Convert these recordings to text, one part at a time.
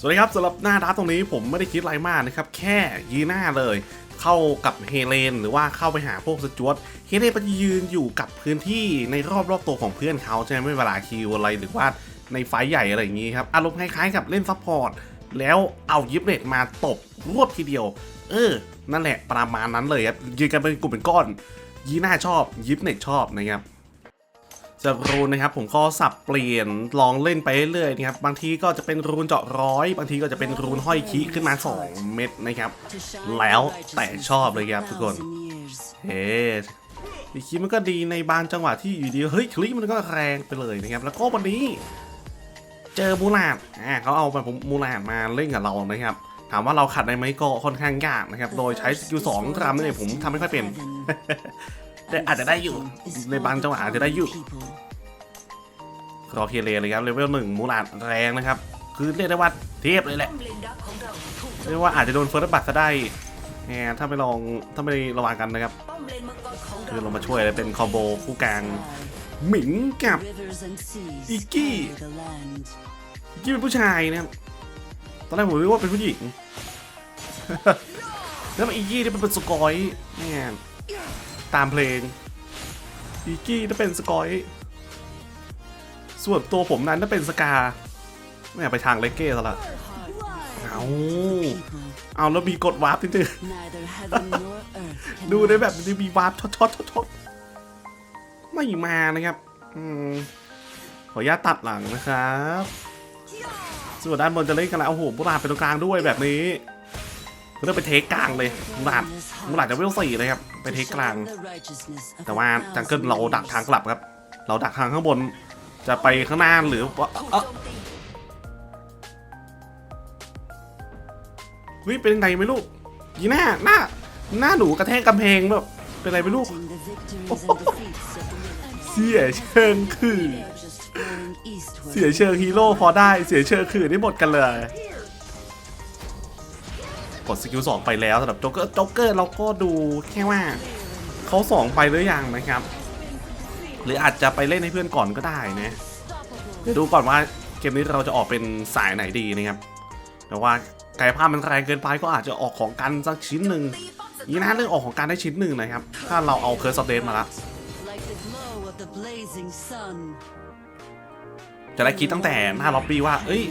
สวัสดีครับสำหรับหน้าดับตรงนี้ผมไม่ได้คิดอะไรมากนะครับ แค่ยีหน้าเลย เข้ากับเฮเลน หรือว่าเข้าไปหาพวกสจวตเฮเลนมันจะยืนอยู่กับพื้นที่ในรอบรอบตัวของเพื่อนเขาใช่ไหมไม่เวลาคิวอะไรหรือว่าในไฟใหญ่อะไรอย่างนี้ครับ อารมณ์คล้ายๆกับเล่นซัพพอร์ตแล้วเอายิปเน็ตมาตบรวบทีเดียว เออ นั่นแหละประมาณนั้นเลยครับยืนกันเป็นกลุ่มเป็นก้อนยีหน้าชอบยิปเน็ตชอบนะครับ จากรูนนะครับผมก็สับเปลี่ยนลองเล่นไปเรื่อยๆนะครับบางทีก็จะเป็นรูนเจาะร้อย บางทีก็จะเป็นรูนห้อยคีขึ้นมา 2 เม็ดนะครับ แล้วแต่ชอบเลยครับทุกคนเฮ้อีกคีมันก็ดีในบางจังหวะที่อยู่ดีเฮ้ยคลิมันก็แรงไปเลยนะครับ แล้วก็วันนี้ เจอมูลาดอ่าเขาเอาแบบมูลาดมาเล่นกับเรานะครับถามว่าเราขัดได้ไหมก็ค่อนข้างยากนะครับ โดยใช้สกิลสองรำนั่นเองผมทำไม่ค่อยเป็น แต่อาจจะได้อยู่ ในบางจังหวะอาจจะได้อยู่รอเคเลเลยครับเลเวลหนึ่งมูลาดแรงนะครับ คือเรียกได้ว่าเทพเลยแหละเรียกว่าอาจจะโดนเฟิร์สบัตซะได้แหมถ้าไม่ลองถ้าไม่ระวังกันนะครับ คือลงมาช่วยเลยเป็นคอมโบคู่กลางหมิงกับอีกกี้ที่เป็นผู้ชายนะครับตอนแรกผมนึกว่าเป็นผู้หญิงแล้วมาอีกี้ที่เป็นสกอยเนี่ย ตามเพลงอีกี้ถ้าเป็นสกอย ส่วนตัวผมนั้นถ้าเป็นสกาไม่อยากไปทางเลกเก้ซะละเอาเอาแล้วมีกดวาร์ปจริงๆดูได้แบบนี้มีวาร์ปช็อตช็อตช็อตช็อตไม่มานะครับอืมขออนุญาตตัดหลังนะครับ ส่วนด้านบนจะเล่นกันแล้วโอ้โหบุราดไปตรงกลางด้วยแบบนี้เริ่มไปเทคกลางเลยบุราด บุราดจะเวลสี่เลยครับไปเทคกลาง แต่ว่าจังเกิลเราดักทางกลับครับ เราดักทางข้างบนจะไปข้างหน้าหรือว่าเออเฮ้ยเป็นไงไหมลูกยีหน้าหน้าหน้าหนูกระแทกกำแพงแบบเป็นไรไหมลูกเสียเชิงคือ เสียเชิงฮีโร่พอได้เสียเชิงคือได้หมดกันเลย กดสกิลสองไปแล้วสำหรับโจ๊กเกอร์โจ๊กเกอร์เราก็ดูแค่ว่าเขาสองไปหรือยังนะครับ หรืออาจจะไปเล่นให้เพื่อนก่อนก็ได้นะเดี๋ยวดูก่อนว่าเกมนี้เราจะออกเป็นสายไหนดีนะครับ แต่ว่ากายภาพมันแรงเกินไปก็อาจจะออกของกันสักชิ้นหนึ่งนี่นะเรื่องออกของการได้ชิ้นหนึ่งนะครับ ถ้าเราเอาเคิร์สเดนมาละ จะได้คิดตั้งแต่หน้าล็อบบี้ว่า เอ้ย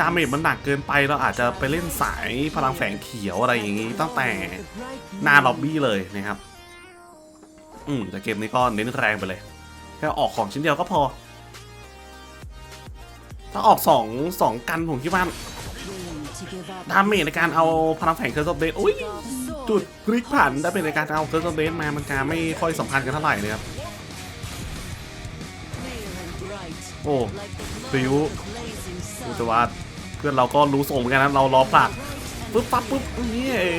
ดาเมจมันหนักเกินไปเราอาจจะไปเล่นสายพลังแฝงเขียวอะไรอย่างนี้ตั้งแต่หน้าล็อบบี้เลยนะครับ อืมแต่เกมนี้ก็เน้นแรงไปเลย แค่ออกของชิ้นเดียวก็พอ ถ้าออกสองสองกันผมคิดว่าดาเมจในการเอาพลังแฝงเคอร์สเดนอุ้ยจุดพลิกผันได้เป็นในการเอาเคอร์สเดนมามันจะไม่ค่อยสัมพันธ์กันเท่าไหร่เลยครับ โอ้ฟิวดูแต่ว่าเพื่อนเราก็รู้ส่งเหมือนกันนะเราล้อผลักปึ๊บปั๊บปึ๊บนี่เอ๋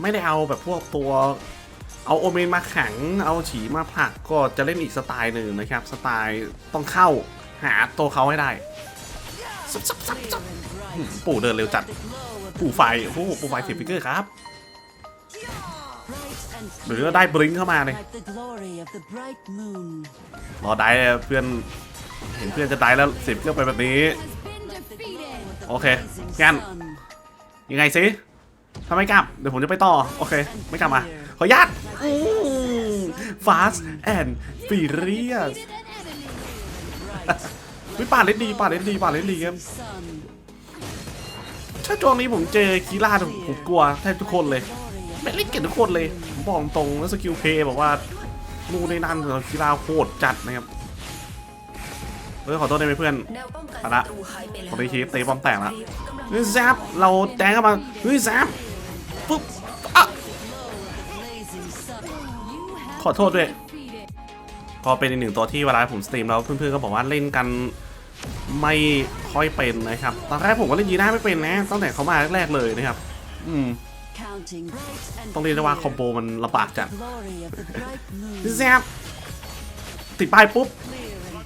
ไม่ได้เอาแบบพวกตัวเอาโอเมนมาแข็งเอาฉีมาผลักก็จะเล่นอีกสไตล์หนึ่งนะครับ สไตล์ต้องเข้าหาตัวเขาให้ได้ซับซับซับซับปู่เดินเร็วจัด ปู่ไฟ โอ้โห ปู่ไฟสิบฟิกเกอร์ครับ หรือว่าได้บลิงก์เข้ามาเลยรอได้เพื่อนเห็นเพื่อนจะได้แล้วเสียบเครื่องไปแบบนี้ โอเคงั้นยังไงสิถ้าไม่กลับ เดี๋ยวผมจะไปต่อ โอเค ไม่กลับมา ขออนุญาต fast and furious วิป่าดเล่นดีป่าดเล่นดีป่าดเล่นดีครับถ้าช่วงนี้ผมเจอคีร่าผมกลัวแทบทุกคนเลย ไม่เล่นเก่งทุกคนเลยผมบอกตรงแล้วสกิลเพย์บอกว่านู่ในนั่นคีราโคตรจัดนะครับเฮ้ขอโทษได้ไหมเพื่อนเอาละขขอได้ได้ทีทีตีตีป้อมแตกละเฮ้ยแซบเราแดงเข้ามาเฮ้ยแซบปุ๊บอะขอโทษด้วย พอเป็นอีกหนึ่งตัวที่เวลาผมสตรีมแล้วเพื่อนๆก็บอกว่าเล่นกันไม่ค่อยเป็นนะครับ ตอนแรกผมก็เล่นยีน่าไม่เป็นนะตั้งแต่เขามาแรกๆเลยนะครับ อืม ต้องเรียกได้ว่าคอมโบมันลำบากจัดแซบติดป้ายปุ๊บ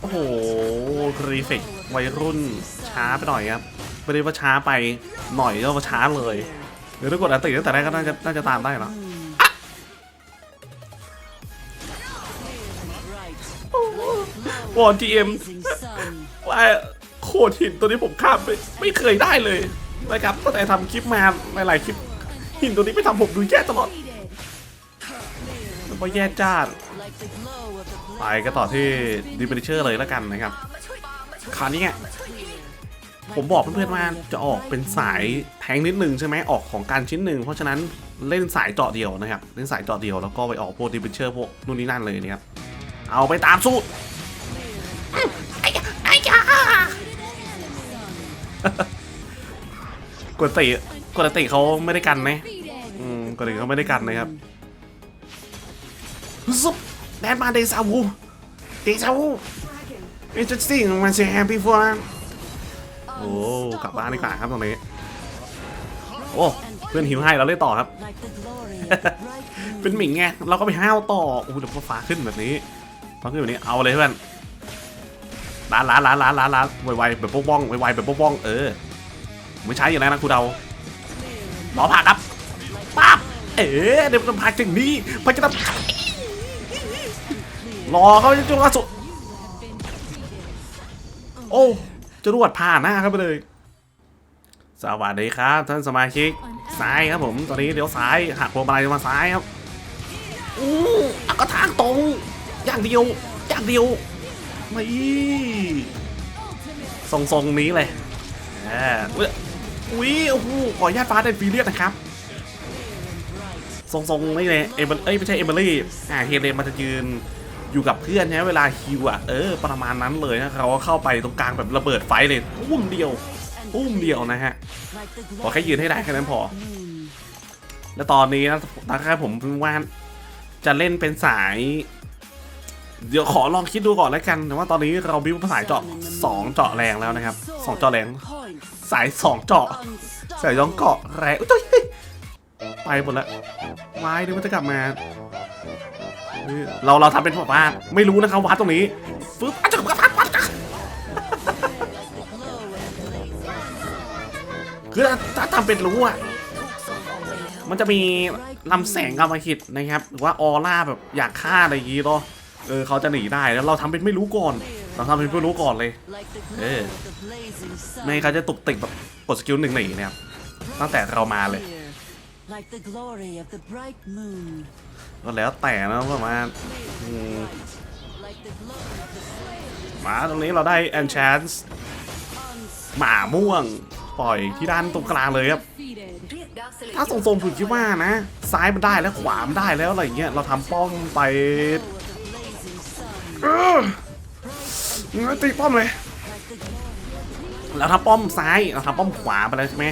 โอ้โหรีเฟกวัยรุ่นช้าไปหน่อยครับ ไม่ได้ว่าช้าไปหน่อยก็ว่าช้าเลยหรือถ้ากดอันติตั้งแต่แรกก็น่าจะน่าจะตามได้แล้ววอนจีเอ็มว่าโคตรหินตัวนี้ผมข้ามไปไม่เคยได้เลยนะครับตั้งแต่ทำคลิปมาหลายๆคลิป หินตัวนี้ไม่ทำผมดูแย่ตลอดแล้วก็แย่จ้าดไปก็ต่อที่ดิเบนเชอร์เลยแล้วกันนะครับคราวนี้อะผมบอกเพื่อนๆว่าจะออกเป็นสายแทงนิดนึงใช่ไหมออกของการชิ้นหนึ่งเพราะฉะนั้นเล่นสายเจาะเดียวนะครับ เล่นสายเจาะเดียวแล้วก็ไปออกพวกดิเบนเชอร์พวกนู่นนี่นั่นเลยนะครับเอาไปตามสู้กวนติกวนติเขาไม่ได้กันนะ อืมกวนติเขาไม่ได้กันนะครับซุปแดนมาเดซาวูเดซาวู interesting มันจะ happy for โอ้กลับบ้านดีกว่าครับตรงนี้โอ้เพื่อนหิวให้เราเล่นต่อครับ เป็นหมิงไงเราก็ไปห้าวต่อโอ้โหเดี๋ยวพอฟ้าขึ้นแบบนี้ฟ้าขึ้นแบบนี้เอาเลยเพื่อนล้านล้านล้านล้านล้านล้านไวๆแบบปกป้องไวๆแบบปกป้องเออไม่ใช้อย่างนั้นนะครูเดาหมอผ่าครับปั๊บ เอ๋เดี๋ยวมันผ่าถึงนี้มันจะทำรอเขาจนล่าสุดโอ้จรวดผ่านหน้าครับไปเลย สวัสดีครับ ท่านสมาชิกซ้ายครับผมตอนนี้เดี๋ยวซ้ายหักพวงมาลัยมาซ้ายครับอู้อะก็ทางตรงอย่างเดียวอย่างเดียวไม่ทรงทรงๆนี้เลยอ่าอุ๊ยอุ้ยโอ้โหขออนุญาตฟ้าเดนฟีเรียสนะครับ ทรงๆนี่เลยเอเบเอ้ยไม่ใช่เอเบอรี่อ่าเฮเลนมันจะยืนอยู่กับเพื่อนใช่เวลาฮิวอะเออประมาณนั้นเลยนะเขาก็เข้าไปตรงกลางแบบระเบิดไฟเลยอุ้มเดียวอุ้มเดียวนะฮะขอแค่ยืนให้ได้แค่นั้นพอ แล้วตอนนี้นะนะครับผมว่าจะเล่นเป็นสาย เดี๋ยวขอลองคิดดูก่อนแล้วกันแต่ว่าตอนนี้เราบิวสายเจาะสองเจาะแรงแล้วนะครับสองเจาะแรง สายสองเจาะสายย้องเกาะแรงอุ้ย ไปหมดแล้วายนึกว่าจะกลับมา เราเราทำเป็นแบบว่าไม่รู้นะครับวัดตรงนี้ฟึ๊บอาจจะกระพัดวัดคือถ้าทำเป็นรู้อะมันจะมีลำแสงกำมะขิดนะครับ หรือว่าออร่าแบบอยากฆ่าอะไรอย่างงี้เนาะเออเขาจะหนีได้แล้วเราทำเป็นไม่รู้ก่อน เราทำเป็นไม่รู้ก่อนเลย เออไม่งั้นเขาจะตุกติกแบบกดสกิลหนึ่งหนีนะครับตั้งแต่เรามาเลย Like the glory of the bright moon. ก็แล้วแต่นะประมาณอืม Like the glory of the flame. มาตรงนี้เราได้ enchant หมาม่วง ปล่อยที่ด้านตรงกลางเลยครับ Defeated. ถ้าทรงๆผมคิดว่านะ ซ้ายมันได้แล้วขวามันได้แล้วอะไรอย่างเงี้ยเราทำป้อมไป Glow of the blazing sun. เอองั้นตีป้อมเลย Like the glory. เราทำป้อมซ้ายเราทำป้อมขวาไปแล้วใช่ไหม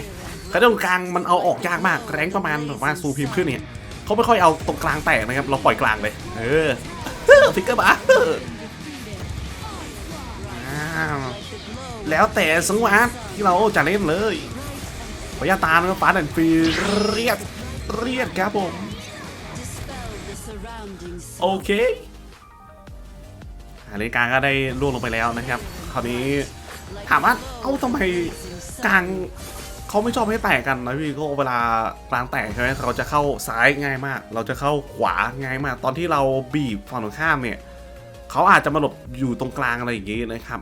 เขาตรงกลางมันเอาออกยากมากแรงประมาณแบบว่าซูพิมพ์ขึ้นเนี่ยเขาไม่ค่อยเอาตรงกลางแตกนะครับ เราปล่อยกลางเลย เออทิกเกอร์มาแล้วแต่สังวะที่เราจะเล่นเลยขออนุญาตามนะครับฟ้าแดนฟรีเรียกเรียกครับผม โอเคอาริการก็ได้ล่วงลงไปแล้วนะครับ คราวนี้ถามว่าเอ้าทำไมกลาง เขาไม่ชอบให้แตกกันนะพี่ก็เวลากลางแตกใช่ไหมเราจะเข้าซ้ายง่ายมาก เราจะเข้าขวาง่ายมาก ตอนที่เราบีบฝั่งตรงข้ามเนี่ยเขาอาจจะมาหลบอยู่ตรงกลางอะไรอย่างงี้นะครับ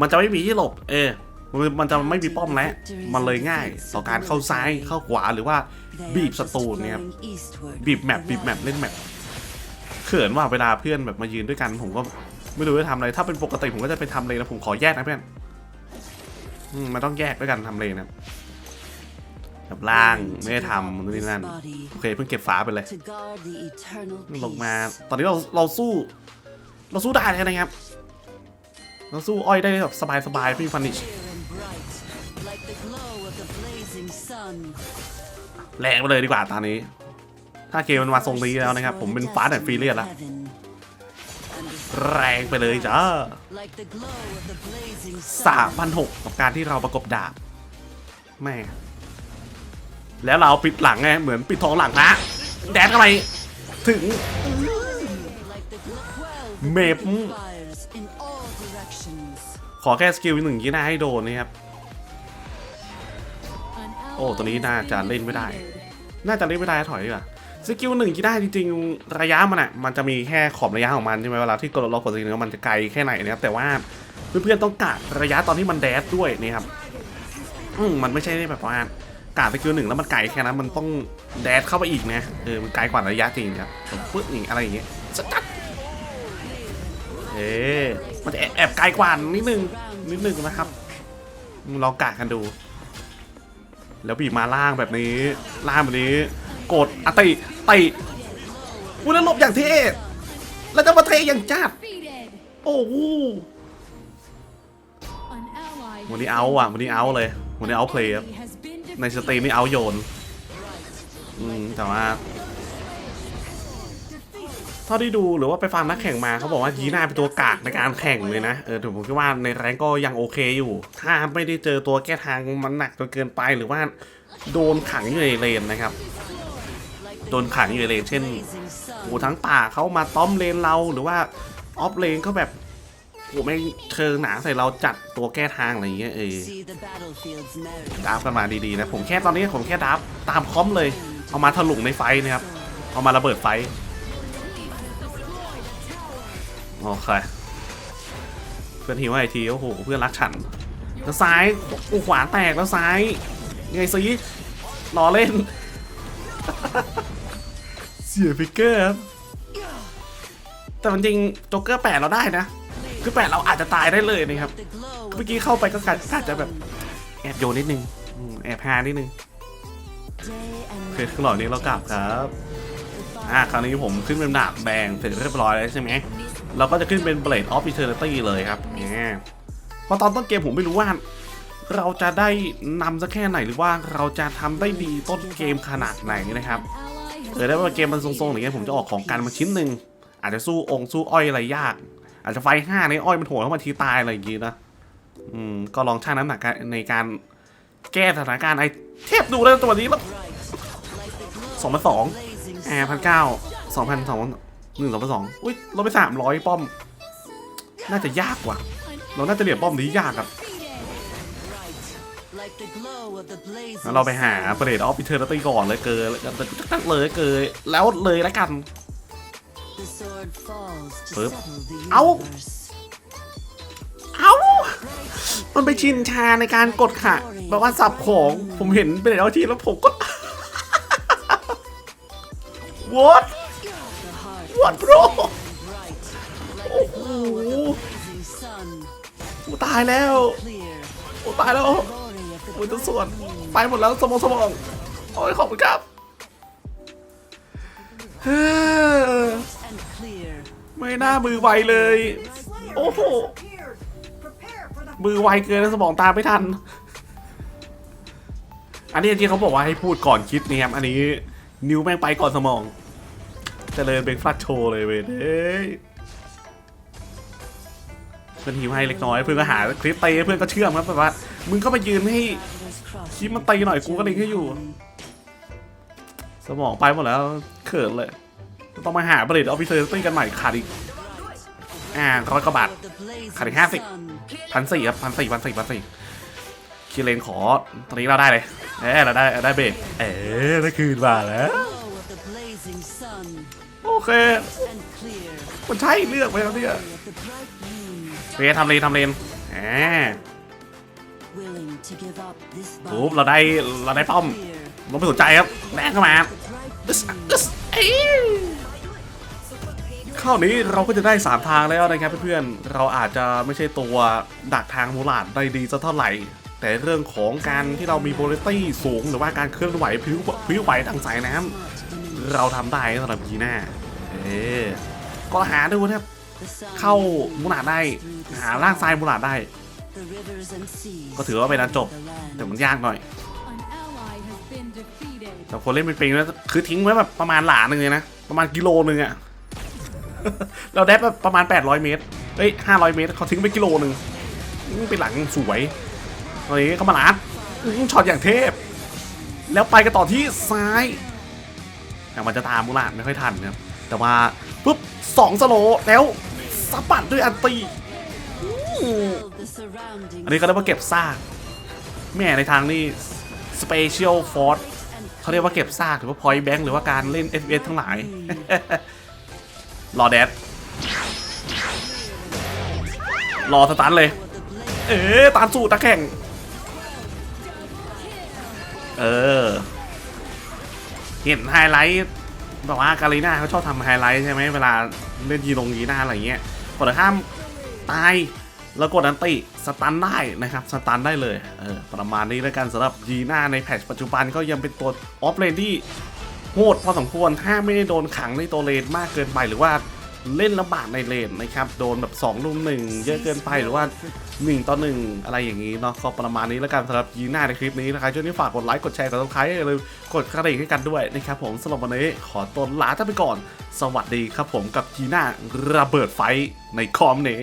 มันจะไม่มีที่หลบ เออมันจะไม่มีป้อมแล้วมันเลยง่าย ต่อการเข้าซ้ายเข้าขวาหรือว่าบีบศัตรูเนี่ยบีบแมปบีบแมปเล่นแมปเขินว่าเวลาเพื่อนแบบมายืนด้วยกัน ผมก็ไม่รู้จะทำอะไร ถ้าเป็นปกติผมก็จะไปทำเลยนะผมขอแยกนะเพื่อนมมันต้องแยกด้วยกันทำเลยนะ กับล่างไม่ได้ทำนู่นนี่นั่นโอเคเพิ่งเก็บฟ้าไปเลยลงมาตอนนี้เราเราสู้ เราสู้ได้เลยนะครับ เราสู้อ้อยได้แบบสบายๆไม่มีฟันนิชแรงไปเลยดีกว่าตอนนี้ ถ้าเกมมันมาทรงนี้แล้วนะครับ ผมเป็นฟ้าแต่ฟรีเลียนละแรงไปเลยจ้าสามพันหกกับการที่เราประกบดาบแม่ แล้วเราปิดหลังไงเหมือนปิดทองหลังนะแดนเข้าไปถึงเมฟขอแค่สกิลหนึ่งยี่น้าให้โดนนะครับ โอ้ตัวนี้น่าจะเล่นไม่ได้ น่าจะเล่นไม่ได้ถอยดีกว่าสกิลหนึ่งที่ได้จริงๆระยะมันอะมันจะมีแค่ขอบระยะของมันใช่ไหมเวลาที่กดล็อกกดสกิลมันจะไกลแค่ไหนนะครับแต่ว่าเพื่อนๆต้องกะระยะตอนที่มันแดดด้วยนี่ครับอืมมันไม่ใช่แบบว่า กาดสกิลหนึ่งแล้วมันไกลแค่นั้นมันต้องแดดเข้าไปอีกนะเออมันไกลกว่าระยะจริงครับปึ๊บนี่อะไรอย่างเงี้ยสกัดเอ๊ะมันจะแอบแอบไกลกว่านิดนึงนิดนึงนะครับลองกะกันดู แล้วบีบมาล่างแบบนี้ล่างแบบนี้กดอะติติอุ้ยแล้วหลบอย่างเท่แล้วจะมาเทอย่างจัดโอ้โหวันนี้เอาอะวันนี้เอาเลยวันนี้เอาเพลย์ ในสตรีมนี่เอาโยน อืมแต่ว่าเท่าที่ดูหรือว่าไปฟังนักแข่งมาเขาบอกว่ายีน่าเป็นตัวกากในการแข่งเลยนะเออถือผมคิดว่าในแรงก็ยังโอเคอยู่ ถ้าไม่ได้เจอตัวแก้ทางมันหนักจนเกินไปหรือว่าโดนขังอยู่ในเลนนะครับ โดนขังอยู่ในเลนเช่นโอ้ทั้งป่าเขามาต้อมเลนเราหรือว่าออฟเลนเขาแบบ โอ้ไม่งเชิงหนาใส่เราจัดตัวแก้ทางอะไรอย่างเงี้ยเออ See the battlefield's merit. ดับกันมาดีๆนะ ผมแค่ตอนนี้ผมแค่ดับตามคอมเลย เอามาถลุงในไฟนะครับ เอามาระเบิดไฟ โอเค เพื่อนทีว่าไอทีโอ้โห เพื่อนรักฉัน แล้วซ้ายโอ้ขวาแตกแล้วซ้าย ไงสิรอเล่น เสียฟิกเกอร์ครับแต่มันจริงโจ๊กเกอร์แปะเราได้นะ คือแปะเราอาจจะตายได้เลยนะครับ เมื่อกี้เข้าไปก็กะกะจะแบบแอบโยนนิดนึงอืมแอบฮานิดนึงโอเคข้างหลังนี้เรากลับครับอ่าคราวนี้ผมขึ้นเป็นดาบแดงเสร็จเรียบร้อยแล้วใช่ไหมเราก็จะขึ้นเป็น Blade of Eternity เลยครับเนี่ยเพราะตอนต้นเกมผมไม่รู้ว่า เราจะได้นำสักแค่ไหนหรือว่าเราจะทำได้ดีต้นเกมขนาดไหนนะครับ เออได้ว่าเกมมันทรงๆอย่างเงี้ยผมจะออกของกันมาชิ้นหนึ่งอาจจะสู้องค์สู้อ้อยอะไรยาก อาจจะไฟห้าในอ้อยมันโหดเข้ามาทีตายอะไรอย่างงี้นะอืมก็ลองชั่งน้ำหนักในการแก้สถานการณ์ไอเทพดูแล้วตัวนี้แล้วสองพันสองแอร์พันเก้าสองพันสองหนึ่งสองพันสองอุ้ยลดไปสามร้อยป้อม น่าจะยากกว่ะเราน่าจะเหลี่ยมป้อมนี้ยากครับเราไปหาเบรดออฟพิเทอร์ตีก่อนเลยเกยตั้งเลยเกยแล้วเลยแล้วกัน ปึ๊บ settle the Ow. universe. เอ้ามันไปชินชาในการกดค่ะแบบว่าสับของผมเห็นเป็นเอลทีแล้วผมก็ what The heart what bro bright, like โอ้ the โห glow of the blazing sun. โอ้ตายแล้ว Clear, โอ้ตายแล้ว glory of the โอ้ยตัว bright ส่วน moon. ไปหมดแล้วสมองสมองโอ้ยขอบคุณครับ ไม่น่ามือไวเลย โอ้โห มือไวเกินสมองตามไม่ทัน อันนี้ที่เขาบอกว่าให้พูดก่อนคิดนี่ครับ อันนี้นิ้วแม่งไปก่อนสมองเจริญเบรกฟลัดโชว์เลยเว้ยเฮ้ยเพื่อนหิวให้เล็กน้อย เพื่อนก็หาคลิปเตีเพื่อนก็เชื่อมครับแบบว่า มึงก็มายืนให้คลิปมันตีหน่อยกูก็เล็งให้อยู่ สมองไปหมดแล้วเขินเลย ต้องมาหาผลิตออฟฟิเซอร์ตีกันใหม่ขาดอีกอ่าร้อยกว่าบาท Of the blazing Khả năng hát thì- sun. พันสี่ครับพันสี่พันสี่พันสี่คีเลนขอตอนนี้เราได้เลยเออเราได้ได้เบรกเออได้คืนมาแล้วโอเคมันใช่เลือกไปแล้วเนี่ย Of the bright moon. เรทำเลนทำเลนแหมปุ๊บเราได้เราได้ป้อมเราไม่สนใจครับแรงเข้ามาเอ้ย คราวนี้เราก็จะได้สามทางแล้วนะครับเพื่อนๆ เราอาจจะไม่ใช่ตัวดักทางมูลาดได้ดีสักเท่าไหร่ แต่เรื่องของการที่เรามีโบลิตี้สูงหรือว่าการเคลื่อนไหวพิ้วพิ้วไหวทางสายน้ำเราทำได้สำหรับยีน่าเออก็หาดูนะครับเข้ามูลาดได้ หาล่างซ้ายมูลาดได้ ก็ถือว่าเป็นอันจบ แต่มันยากหน่อยแต่คนเล่นเป็นปิงแล้วคือทิ้งไว้แบบประมาณหลาหนึ่งเลยนะประมาณกิโลหนึ่งอะ เราได้แบบประมาณ 800 เมตร เอ้ย 500 เมตร เขาทิ้งไปกิโลหนึ่งอื้อเป็นหลังสวยตอนนี้เขามาลัดอื้อช็อตอย่างเทพ แล้วไปกันต่อที่ซ้ายแต่มันจะตามมูลาดไม่ค่อยทันนะครับ แต่ว่าปุ๊บสองสโลว์แล้วสะบัดด้วยอันตี Fill the surrounding อันนี้ก็เรียกว่าเก็บซาก แม่ในทางนี้ Special Force เขาเรียกว่าเก็บซากหรือว่า Point Bank หรือว่าการเล่น FPS ทั้งหลาย รอแดดรอสตันเลย เอ๊ตามสูตรตะแข่ง เออ เห็นไฮไลท์แบบว่าการีน่าเขาชอบทำไฮไลท์ใช่ไหมเวลาเล่นยีลงยีหน้าอะไรเงี้ยกดข้ามตายแล้วกดอันติสตันได้นะครับสตันได้เลยเออประมาณนี้แล้วกันสำหรับยีน่าในแพทชปัจจุบันก็ยังเป็นตัวออฟเลนที่ โหดพอสมควรถ้าไม่ได้โดนขังในตัวเลนมากเกินไปหรือว่าเล่นลำบากในเลนนะครับ โดนแบบ2ลุมหนึ่งเยอะเกินไปหรือว่า 1 ต่อ 1 อะไรอย่างนี้เนาะก็ประมาณนี้แล้วกันสำหรับยีน่าในคลิปนี้นะครับช่วงนี้ฝากกดไลค์กดแชร์กดซับสไครต์อย่าลืมกดกระดิ่งให้กันด้วยนะครับผมสำหรับวันนี้ขอตัวลาท่านไปก่อน สวัสดีครับผมกับยีน่าระเบิดไฟในคอมนี้